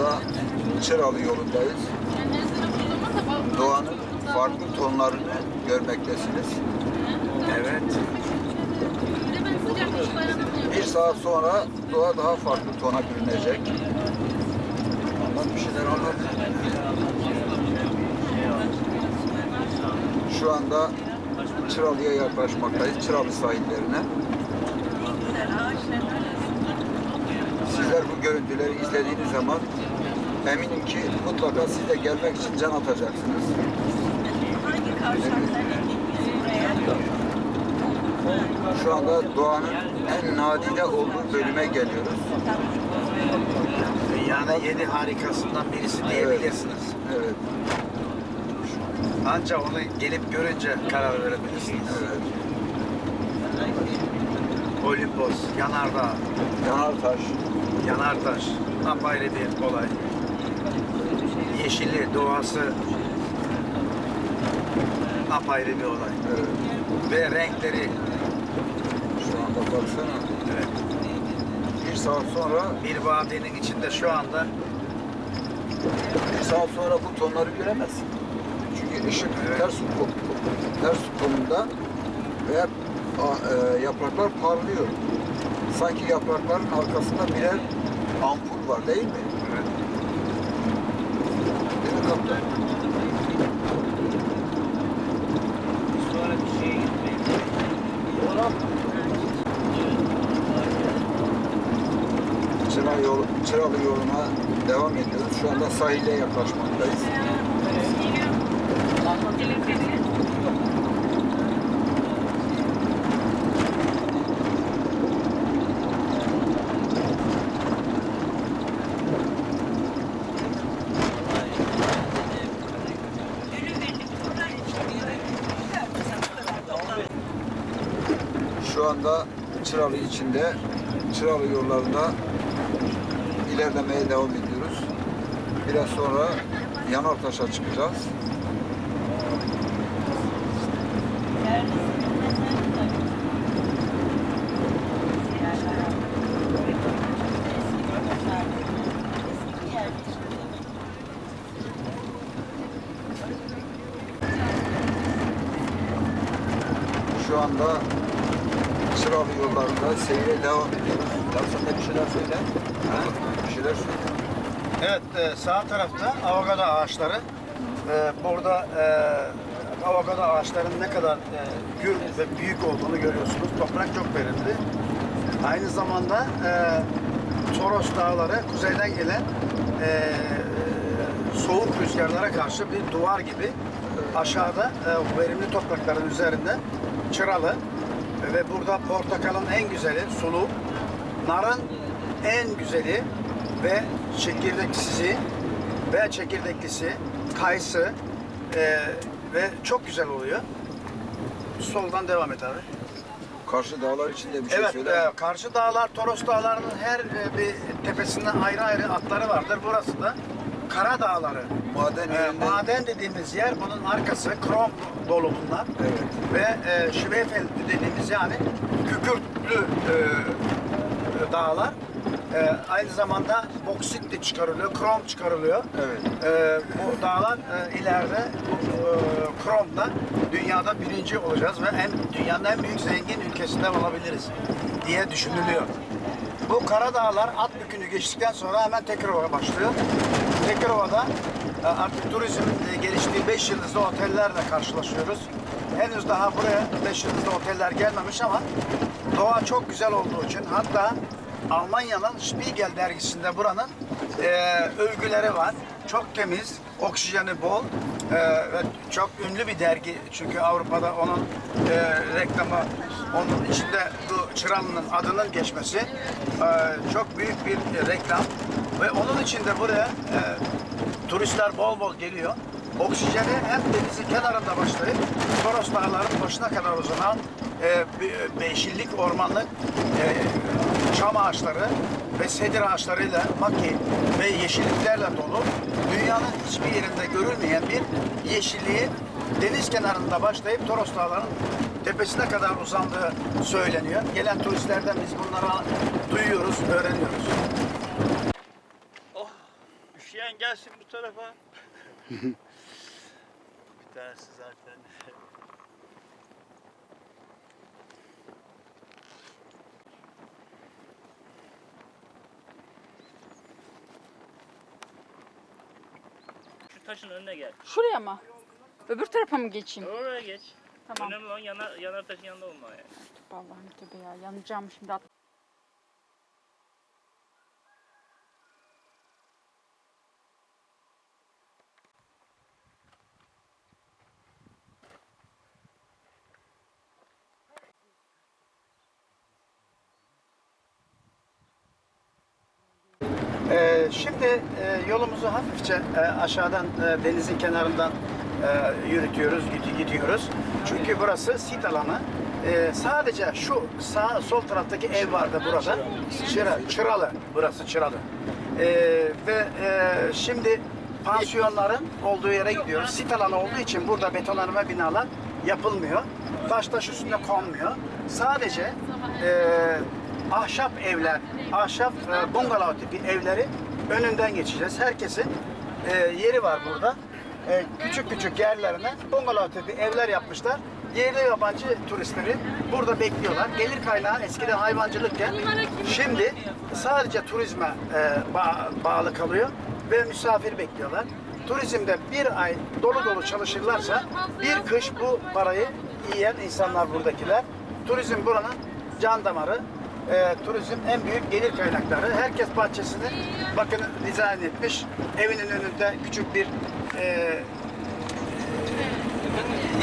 anda Çıralı yolundayız. Doğanın farklı tonlarını görmektesiniz. Evet. Bir saat sonra doğa daha farklı tona bürünecek. Anlat bir şeyler anlat. Şu anda Çıralı'ya yaklaşmaktayız. Çıralı sahillerine. Sizler bu görüntüleri izlediğiniz zaman eminim ki mutlaka siz de gelmek için can atacaksınız. Hangi kavşaktan? Şu anda doğanın en nadide olduğu bölüme geliyoruz. Dünyanın yedi harikasından birisi diyebilirsiniz. Evet, Ancak onu gelip görünce karar verebilirsiniz. evet. Olimpos, Yanardağ, Yanartaş, Yanartaş apayrı bir olay. Yeşili, doğası apayrı bir olay. evet. Ve renkleri Şu anda baksana. evet. Bir saat sonra, bir vadinin içinde şu anda bir saat sonra bu tonları göremezsin. Çünkü ışık Evet. ters ters tonunda ve e, yapraklar parlıyor. Sanki yaprakların arkasında birer ampul var değil mi? Kaptan? Çıralı, yol, Çıralı yoluna devam ediyoruz. Şu anda sahile yaklaşmaktayız. Anda Çıralı içinde, Çıralı yollarında ilerlemeye devam ediyoruz. Biraz sonra Yanartaş'a çıkacağız. Şu anda Çıralı yollarında seyre devam ediyoruz. Ya sen de bir şeyler söyle. Ha? Bir şeyler söyle. Evet, e, sağ tarafta avokado ağaçları. E, burada e, avokado ağaçlarının ne kadar e, gür ve büyük olduğunu görüyorsunuz. Toprak çok verimli. Aynı zamanda e, Toros Dağları kuzeyden gelen e, soğuk rüzgarlara karşı bir duvar gibi aşağıda e, verimli toprakların üzerinde çıralı ve burada portakalın en güzeli sulu, narın en güzeli ve çekirdeksizi ve çekirdeklisi, kayısı e, ve çok güzel oluyor. Soldan devam et abi. Karşı dağlar içinde bir şey Evet, söyle. e, karşı dağlar, Toros dağlarının her e, bir tepesinde ayrı ayrı atları vardır. Burası da Kara Dağları. Maden E, maden dediğimiz yer bunun arkası krom dolu bunlar. Evet. Ve e, Şvefel dediğimiz yani kükürtlü e, e, dağlar. E, aynı zamanda boksit de çıkarılıyor, krom çıkarılıyor. Evet. E, bu dağlar e, ileride bu e, kromda dünyada birinci olacağız ve en dünyanın en büyük zengin ülkesinden olabiliriz diye düşünülüyor. Bu Karadağlar at bükünü geçtikten sonra hemen Tekirova'ya başlıyor. Tekirova'da e, artık turizmin e, geliştiği 5 yıldızlı otellerle karşılaşıyoruz. Henüz daha buraya 5 yıldızlı oteller gelmemiş ama doğa çok güzel olduğu için hatta Almanya'nın Spiegel dergisinde buranın e, övgüleri var. Çok temiz, oksijeni bol e, ve çok ünlü bir dergi. Çünkü Avrupa'da onun e, reklamı, onun içinde bu Çıralı'nın adının geçmesi e, çok büyük bir reklam. Ve onun içinde buraya e, turistler bol bol geliyor. Oksijeni hem denizin kenarında başlayıp Toros Dağları'nın başına kadar uzanan e, beşillik ormanlık e, çam ağaçları ve sedir ağaçlarıyla maki ve yeşilliklerle dolu dünyanın hiçbir yerinde görülmeyen bir yeşilliğin deniz kenarında başlayıp Toros Dağları'nın tepesine kadar uzandığı söyleniyor. Gelen turistlerden biz bunları duyuyoruz, öğreniyoruz. Gelsin bu tarafa. bir tanesi zaten. Şu taşın önüne gel. Şuraya mı? Öbür tarafa mı geçeyim? Oraya geç. Tamam. Önemli olan yanar, yanar taşın yanında olma yani. Allah'ım tövbe ya yanacağım şimdi. At- Ee, şimdi e, yolumuzu hafifçe e, aşağıdan e, denizin kenarından e, yürütüyoruz, gidi- gidiyoruz. Çünkü burası sit alanı. E, sadece şu sağ sol taraftaki ev vardı burada. Çıra, çıralı, burası Çıralı. E, ve e, şimdi pansiyonların olduğu yere gidiyoruz. Sit alanı olduğu için burada betonarme binalar yapılmıyor. Taş taş üstünde konmuyor. Sadece e, ahşap evler, ahşap e, bungalov tipi evleri önünden geçeceğiz. Herkesin e, yeri var burada. E, küçük küçük yerlerine bungalov tipi evler yapmışlar. Yerli yabancı turistleri burada bekliyorlar. Gelir kaynağı eskiden hayvancılıkken şimdi sadece turizme e, ba- bağlı kalıyor ve misafir bekliyorlar. Turizmde bir ay dolu dolu çalışırlarsa bir kış bu parayı yiyen insanlar buradakiler. Turizm buranın can damarı. E, turizm en büyük gelir kaynakları. Herkes bahçesini bakın dizayn etmiş. Evinin önünde küçük bir e,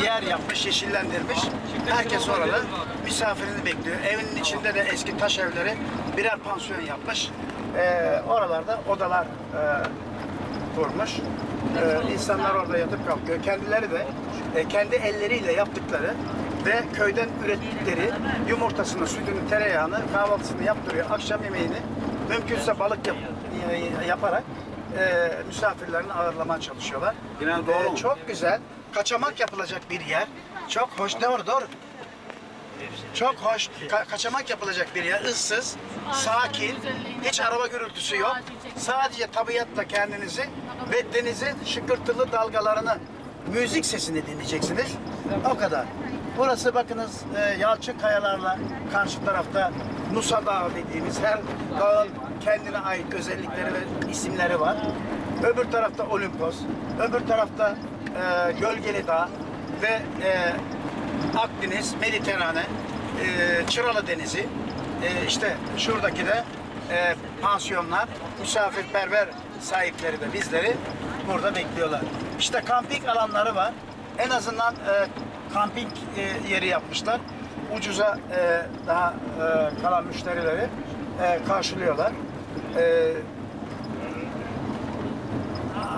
yer yapmış, yeşillendirmiş. Herkes orada misafirini bekliyor. Evinin içinde de eski taş evleri birer pansiyon yapmış. E, oralarda odalar e, kurmuş. E, insanlar orada yatıp kalkıyor. Kendileri de e, kendi elleriyle yaptıkları ve köyden ürettikleri yumurtasını, sütünü, tereyağını, kahvaltısını yaptırıyor. Akşam yemeğini mümkünse balık yap, e, yaparak e, misafirlerini ağırlamaya çalışıyorlar. E, çok güzel. Kaçamak yapılacak bir yer. Çok hoş. Doğru doğru. Çok hoş. Ka- kaçamak yapılacak bir yer. Issız, sakin, hiç araba gürültüsü yok. Sadece tabiatla kendinizi ve denizin şıkırtılı dalgalarını, müzik sesini dinleyeceksiniz. O kadar. Burası bakınız e, yalçın kayalarla karşı tarafta Nusa Dağı dediğimiz her dağın kendine ait özellikleri ve isimleri var. Öbür tarafta Olimpos, öbür tarafta e, Gölgeli Dağ ve e, Akdeniz, Mediterane, e, Çıralı Denizi, e, işte şuradaki de e, pansiyonlar, misafirperver sahipleri de bizleri burada bekliyorlar. İşte kamping alanları var. En azından e, kamping e, yeri yapmışlar. Ucuza e, daha e, kalan müşterileri e, karşılıyorlar. E,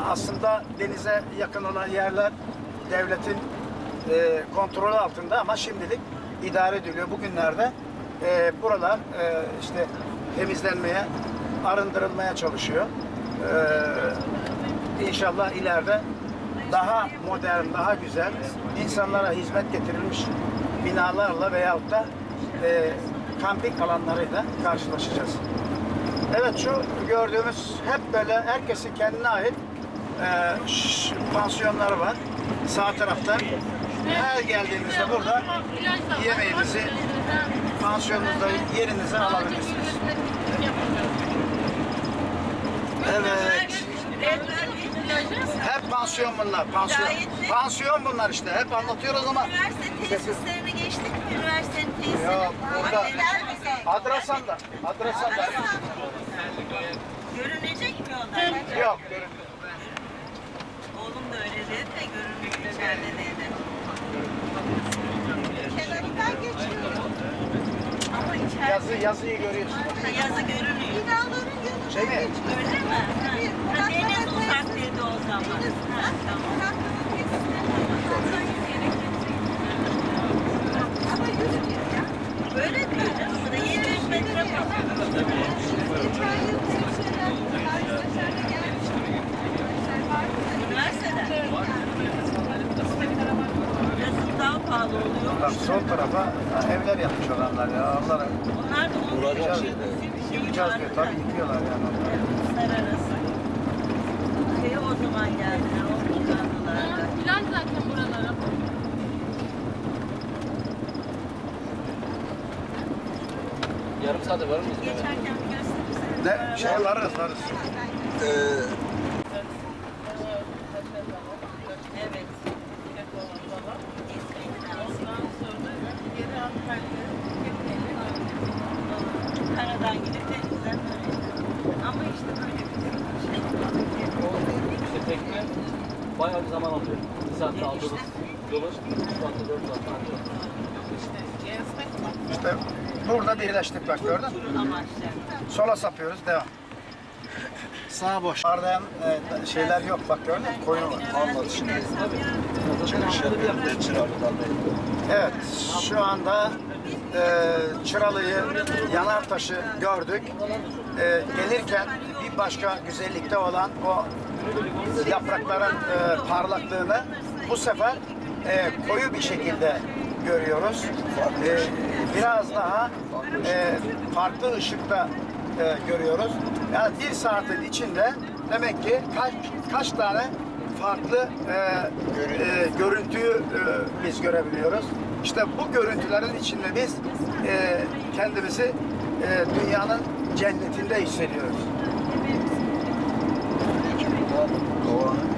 aslında denize yakın olan yerler devletin e, kontrolü altında ama şimdilik idare ediliyor. Bugünlerde e, buralar e, işte temizlenmeye, arındırılmaya çalışıyor. E, inşallah ileride daha modern, daha güzel, insanlara hizmet getirilmiş binalarla veyahut da e, kamping alanlarıyla karşılaşacağız. Evet şu gördüğümüz hep böyle herkesin kendine ait e, ş- pansiyonları var. Sağ tarafta. Her geldiğinizde burada yemeğinizi pansiyonunuzda yerinize alabilirsiniz. Evet. Hep pansiyon bunlar. Pansiyon. Pansiyon bunlar işte. Hep anlatıyoruz ama Üniversite tesislerini geçtik mi? Üniversitenin tesisini. Yok, burada. Maddeler bize. Adrasan'da. Adrasan'da. Görünecek mi onlar? Yok. Oğlum da öyle dedi de görünmüyor içeride dedi. Kenarından geçiyorum. Ama içeride Yazı, yazıyı görüyorsun. yazı görünüyor. Binaların yanına Şey mi? Öyle mi? Ha, uzak dedi o zaman. Ha, tamam. Böyle diyor canım. Bu da 700 metre. Üniversiteden. Burası daha pahalı oluyor. Bak sol tarafa evler yapmış olanlar ya. Allah Onlar da onun Vuracak için şeyde. şey yıkacağız diyor. Tabii yıkıyorlar yani. onlar. Uluslararası oradan geldiler. Oradan zaten buralara. Yarım saate var mıyız? Geçerken bir gösterirsen. Ne? Şey varız varız. Ee, burada birleştik bak gördün mü? Sola sapıyoruz devam. Sağ boş. Arda'yan e, şeyler yok bak gördün mü? Koyun var. anlat şimdi. Evet, şu anda e, Çıralı'yı, Yanartaş'ı gördük. E, gelirken bir başka güzellikte olan o yaprakların e, parlaklığını bu sefer e, koyu bir şekilde görüyoruz. E, biraz daha e, farklı ışıkta e, görüyoruz. Yani bir saatin içinde demek ki kaç kaç tane farklı e, e, görüntüyü e, biz görebiliyoruz. İşte bu görüntülerin içinde biz e, kendimizi e, dünyanın cennetinde hissediyoruz. Doğanın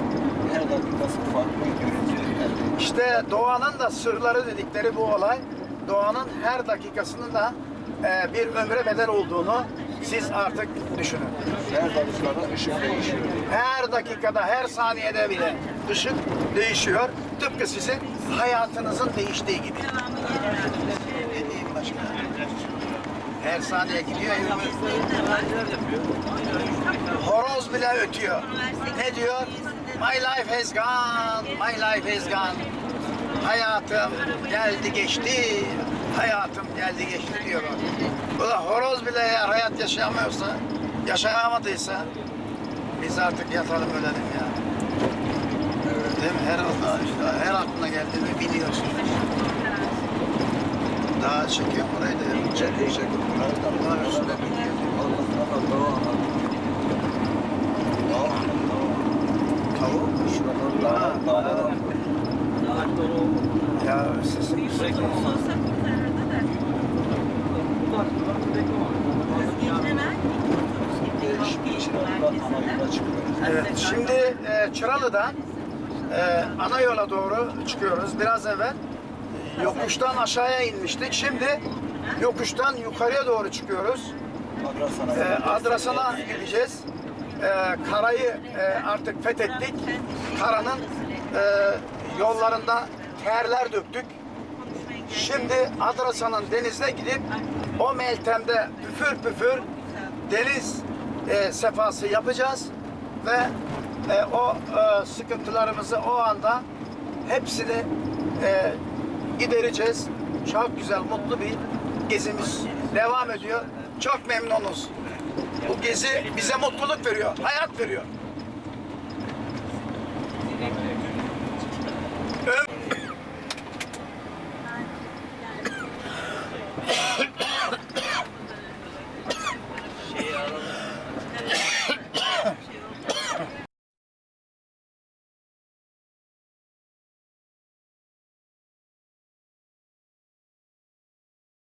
her dakikası farklı bir görüntü elde ediyor. İşte doğanın da sırları dedikleri bu olay. Doğanın her dakikasının da e, bir ömre bedel olduğunu siz artık düşünün. Her dakikada ışık değişiyor. Her dakikada, her saniyede bile ışık değişiyor. Tıpkı sizin hayatınızın değiştiği gibi. Ne diyeyim başka? Her saniye gidiyor. Horoz bile ötüyor. Ne diyor? My life has gone, my life has gone. Hayatım geldi geçti, hayatım geldi geçti diyor. Bu da horoz bile eğer hayat yaşayamıyorsa, yaşayamadıysa biz artık yatalım ölelim ya. Değil mi? Her, işte, her aklına geldiğini biliyorsun. Daha çekiyor burayı da. Çekiyor çekiyor. Burayı da bunlar üstüne biniyor. Allah'tan da doğa anlatıyor. Doğa anlatıyor. Tavuk. Şuradan Ha, dağlar, dağlar. Ya sesim Olsa kurtarırdı da. Gitmemen. Değişik Çıralı'dan yola çıkıyoruz. Evet, şimdi e, Çıralı'dan e, ana yola doğru çıkıyoruz. Biraz evvel e, yokuştan aşağıya inmiştik. Şimdi yokuştan yukarıya doğru çıkıyoruz. E, Adrasan'a gideceğiz. E, karayı e, artık fethettik. Karanın e, yollarında terler döktük. Şimdi Adrasan'ın denizine gidip o Meltem'de püfür püfür deniz e, sefası yapacağız ve e, o e, sıkıntılarımızı o anda hepsini e, gidereceğiz. Çok güzel, mutlu bir gezimiz devam ediyor. Çok memnunuz. Bu gezi bize mutluluk veriyor, hayat veriyor. Thank you.